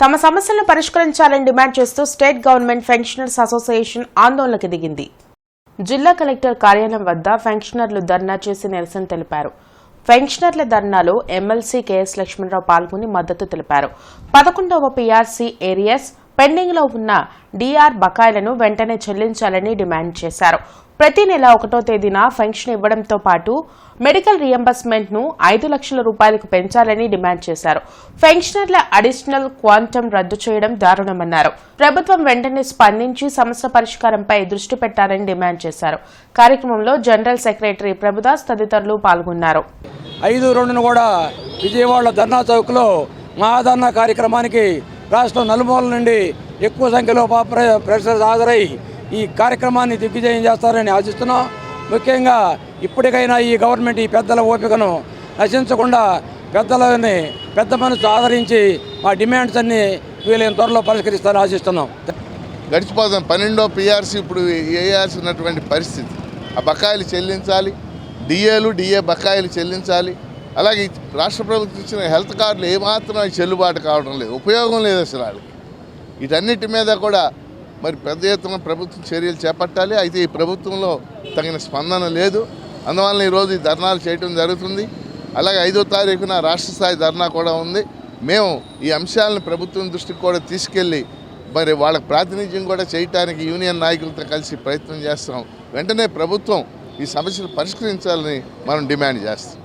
తమ సమస్యలను పరిష్కరించాలని డిమాండ్ చేస్తూ స్టేట్ గవర్నమెంట్ పెన్షనర్స్ అసోసియేషన్ ఆందోళనకు దిగింది. జిల్లా కలెక్టర్ కార్యాలయం వద్ద పెన్షనర్లు ధర్నా చేసి నిరసన తెలిపారు. పెన్షనర్ల ధర్నాలో ఎమ్మెల్సీ కెఎస్ లక్ష్మణరావు పాల్గొని మద్దతు తెలిపారు. పదకొండవ పీఆర్సీ ఏరియస్ పెండింగ్లో ఉన్న డిఆర్ బకాయిలను వెంటనే చెల్లించాలని డిమాండ్ చేశారు. ప్రతి నెల ఒకటో తేదీన పెన్షన్ ఇవ్వడంతో పాటు మెడికల్ రియంబర్స్మెంట్ను ఐదు లక్షల రూపాయలకు పెంచాలని డిమాండ్ చేశారు. పెన్షనర్ల అడిషనల్ క్వాంటం రద్దు చేయడం దారుణమన్నారు. ప్రభుత్వం వెంటనే స్పందించి సమస్య పరిష్కారంపై దృష్టి పెట్టాలని డిమాండ్ చేశారు. కార్యక్రమంలో జనరల్ సెక్రటరీ ప్రభుదాస్ తదితరులు పాల్గొన్నారు. ఐదు రెండును కూడా విజయవాడ ధర్నా చౌక్లో మహాధర్నా కార్యక్రమానికి రాష్ట్రం నలుమూలల నుండి ఎక్కువ సంఖ్యలో ప్రెషర్స్ హాజరై ఈ కార్యక్రమాన్ని దిగ్విజయం చేస్తారని ఆశిస్తున్నాం. ముఖ్యంగా ఇప్పటికైనా ఈ గవర్నమెంట్ ఈ పెద్దల ఓపికను నశించకుండా పెద్దలని పెద్ద మనసు ఆదరించి మా డిమాండ్స్ అన్ని వీలైన త్వరలో పరిష్కరిస్తారని ఆశిస్తున్నాం. గడిచిపోతాం పన్నెండో పిఆర్సీ ఇప్పుడు వేయాల్సినటువంటి పరిస్థితి. ఆ బకాయిలు చెల్లించాలి. డిఏలు డిఏ బకాయిలు చెల్లించాలి. అలాగే ఈ రాష్ట్ర ప్రభుత్వం ఇచ్చిన హెల్త్ కార్డులు ఏమాత్రం చెల్లుబాటు కావడం లేదు. ఉపయోగం లేదు అసలు వాళ్ళకి. వీటన్నిటి మీద కూడా మరి పెద్ద ఎత్తున ప్రభుత్వం చర్యలు చేపట్టాలి. అయితే ఈ ప్రభుత్వంలో తగిన స్పందన లేదు. అందువల్ల ఈరోజు ఈ ధర్నాలు చేయడం జరుగుతుంది. అలాగే ఐదో తారీఖున రాష్ట్ర స్థాయి ధర్నా కూడా ఉంది. మేము ఈ అంశాలను ప్రభుత్వం దృష్టికి కూడా తీసుకెళ్ళి మరి వాళ్ళకి ప్రాతినిధ్యం కూడా చేయటానికి యూనియన్ నాయకులతో కలిసి ప్రయత్నం చేస్తాం. వెంటనే ప్రభుత్వం ఈ సమస్యలు పరిష్కరించాలని మనం డిమాండ్ చేస్తాం.